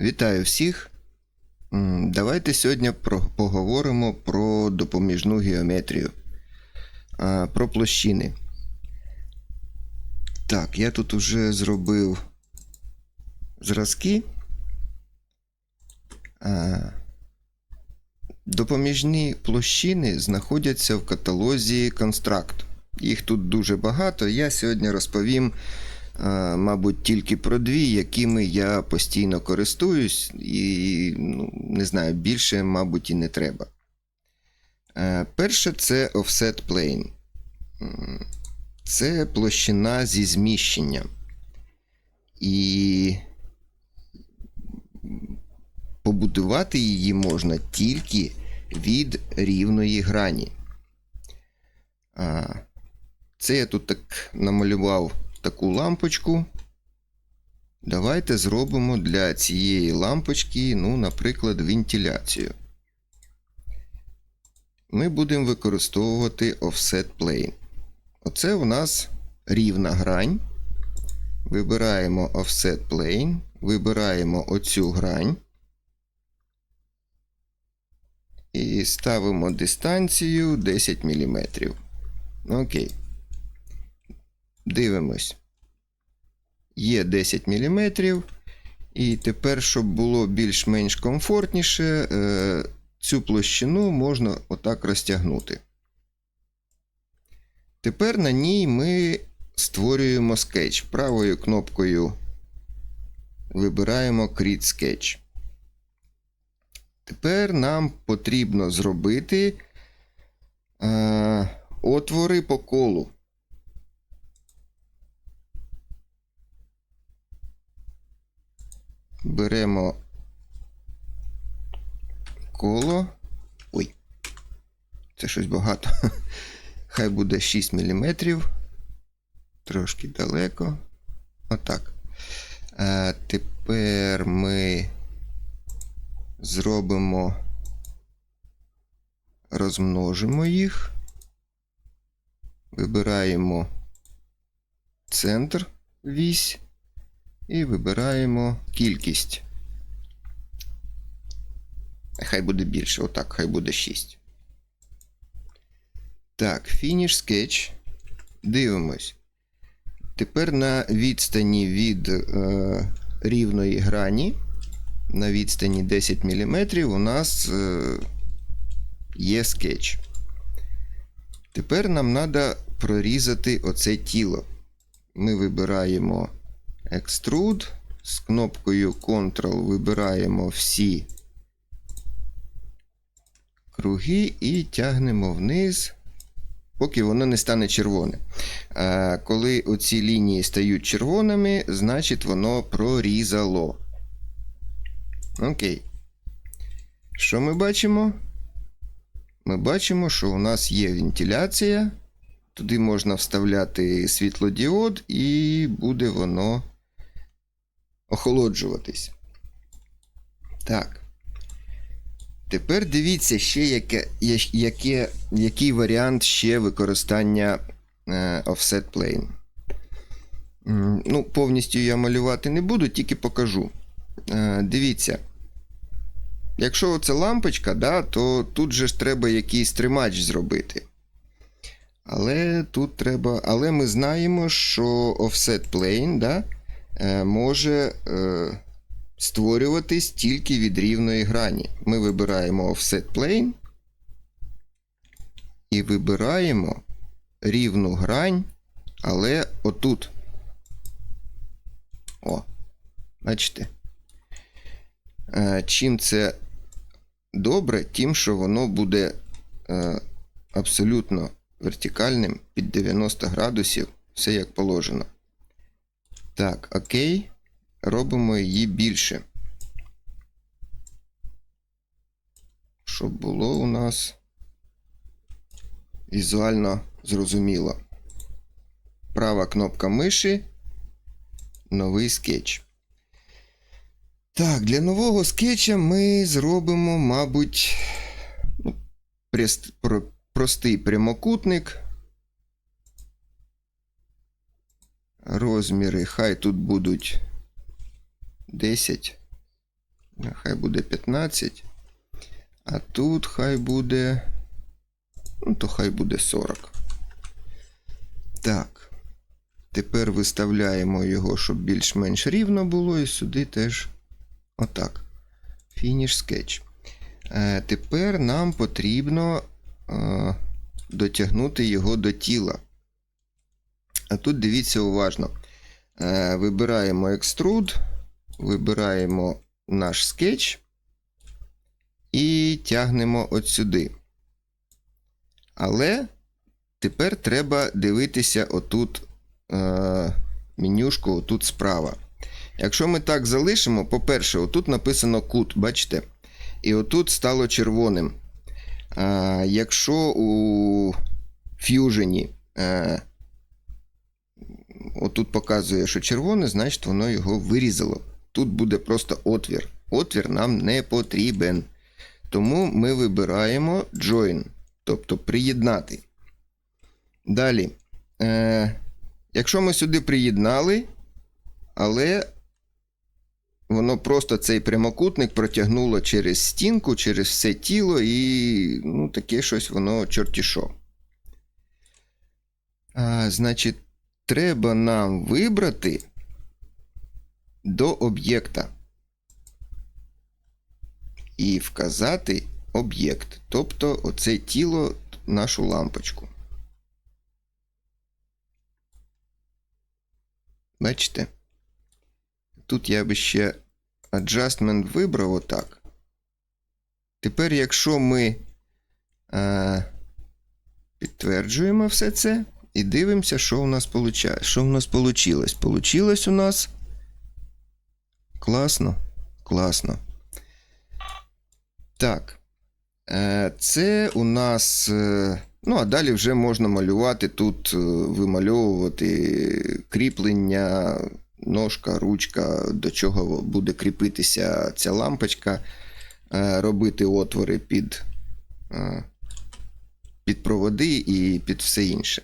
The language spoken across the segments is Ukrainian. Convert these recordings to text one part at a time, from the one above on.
Вітаю всіх. Давайте сьогодні поговоримо про допоміжну геометрію, про площини. Так, я тут уже зробив зразки. Допоміжні площини знаходяться в каталозі Construct. Їх тут дуже багато. Я сьогодні розповім мабуть, тільки про дві, якими я постійно користуюсь, і ну, не знаю, більше, мабуть, і не треба. Е, Перше це offset plane. Це площина зі зміщенням. І побудувати її можна тільки від рівної грані. Це я тут так намалював таку лампочку. Давайте зробимо для цієї лампочки, ну, наприклад, вентиляцію. Ми будемо використовувати offset plane. Оце у нас рівна грань. Вибираємо offset plane, вибираємо оцю грань. І ставимо дистанцію 10 мм. Окей. Дивимось. Є 10 мм. І тепер, щоб було більш-менш комфортніше, е, цю площину можна отак розтягнути. Тепер на ній ми створюємо скетч. Правою кнопкою вибираємо Create Sketch. Тепер нам потрібно зробити е, отвори по колу. Беремо коло. Ой, це щось багато. Хай буде 6 мм. Трошки далеко. Отак. А тепер ми зробимо, розмножимо їх. Вибираємо центр вісь і вибираємо кількість. Хай буде більше, отак, хай буде 6. Так, фініш скетч. Дивимось. Тепер на відстані від е, рівної грані, на відстані 10 мм, у нас е, є скетч. Тепер нам треба прорізати оце тіло. Ми вибираємо Extrude. З кнопкою Ctrl вибираємо всі круги і тягнемо вниз, поки воно не стане червоне. Коли оці лінії стають червоними, значить воно прорізало. Окей. Що ми бачимо? Ми бачимо, що у нас є вентиляція. Туди можна вставляти світлодіод, і буде воно охолоджуватись. Так. Тепер дивіться ще, яке, яке, який варіант ще використання е, offset plane. Ну, повністю я малювати не буду, тільки покажу. Е, дивіться. Якщо це лампочка, да, то тут же ж треба якийсь тримач зробити. Але тут треба. Але ми знаємо, що offset plane да, може е, створюватись тільки від рівної грані. Ми вибираємо offset plane і вибираємо рівну грань, але отут. О, бачите? Е, Чим це добре, тим, що воно буде е, абсолютно вертикальним під 90 градусів, все як положено. Так, окей. Робимо її більше. Щоб було у нас візуально зрозуміло. Права кнопка миші. Новий скетч. Так, для нового скетча ми зробимо, мабуть, ну, про- простий прямокутник. Розміри хай тут будуть 10 Хай буде 15. А тут хай буде. Ну, то хай буде 40. Так. Тепер виставляємо його, щоб більш-менш рівно було, і сюди теж отак. Фініш скетч. Е, тепер нам потрібно е, дотягнути його до тіла. А тут дивіться уважно. Е, вибираємо Extrude, вибираємо наш скетч і тягнемо от сюди. Але тепер треба дивитися отут е, менюшку отут справа. Якщо ми так залишимо, по-перше, отут написано кут, бачите? І отут стало червоним. А, якщо у Fusion е, отут показує, що червоне, значить воно його вирізало. Тут буде просто отвір. Отвір нам не потрібен. Тому ми вибираємо Join, тобто приєднати. Далі. Е, Якщо ми сюди приєднали, але воно просто цей прямокутник протягнуло через стінку, через все тіло, і ну, таке щось воно чорті що. А, Значить, треба нам вибрати до об'єкта і вказати об'єкт, тобто оце тіло, нашу лампочку. Бачите? Тут я би ще adjustment вибрав отак. Тепер, якщо ми е, підтверджуємо все це і дивимося, що у нас виходить. Що в нас вийшло? Получилось у нас класно. Класно. Так. Е, Це у нас. Е, ну, а далі вже можна малювати тут, е, вимальовувати кріплення, ножка, ручка, до чого буде кріпитися ця лампочка, робити отвори під, під проводи і під все інше.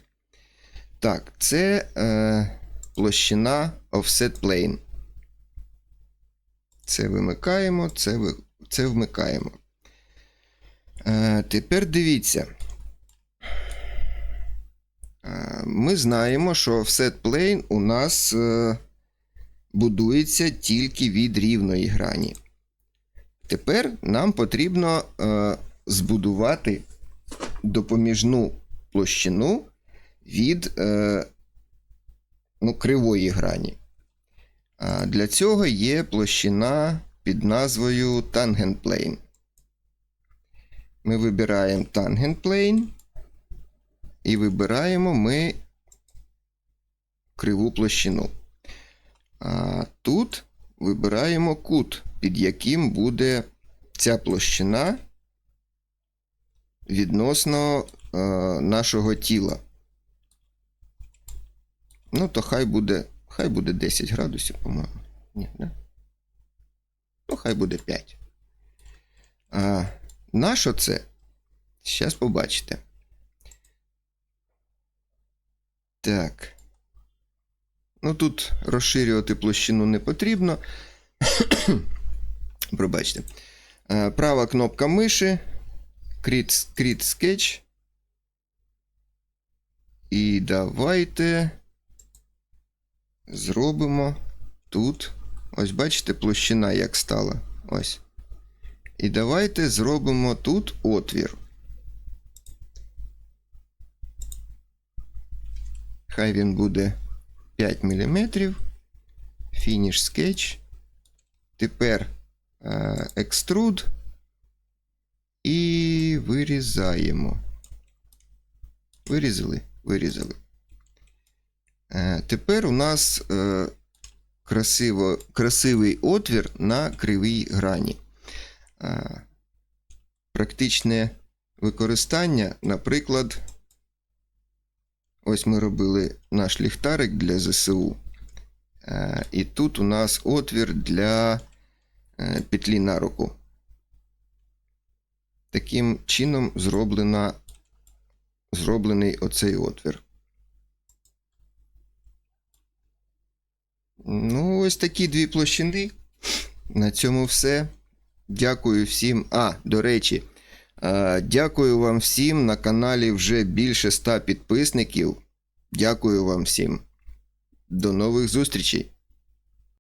Так, це е, площина offset plane. Це вимикаємо, це, ви- це вмикаємо. Е, тепер дивіться. Е, Ми знаємо, що offset plane у нас е, будується тільки від рівної грані. Тепер нам потрібно е, збудувати допоміжну площину від е, ну, кривої грані. А для цього є площина під назвою Tangent Plane. Ми вибираємо Tangent Plane і вибираємо ми криву площину. А тут вибираємо кут, під яким буде ця площина відносно е, нашого тіла. Ну, то хай буде, хай буде 10 градусів, по-моєму. Ні, не? Ну, хай буде 5. А, на що це? Зараз побачите. Так. Ну, тут розширювати площину не потрібно. Пробачте. Права кнопка миші. Create Sketch. І давайте зробимо тут. Ось бачите, площина як стала. Ось. І давайте зробимо тут отвір. Хай він буде 5 мм. Фініш скетч. Тепер е, екструд. І вирізаємо. Вирізали? Вирізали. Е, тепер у нас е, красиво, красивий отвір на кривій грані. Е, практичне використання, наприклад, ось ми робили наш ліхтарик для ЗСУ. І тут у нас отвір для петлі на руку. Таким чином зроблена, зроблений оцей отвір. Ну, ось такі дві площини. На цьому все. Дякую всім. А, до речі, дякую вам всім. На каналі вже більше 100 підписників. Дякую вам всім. До нових зустрічей!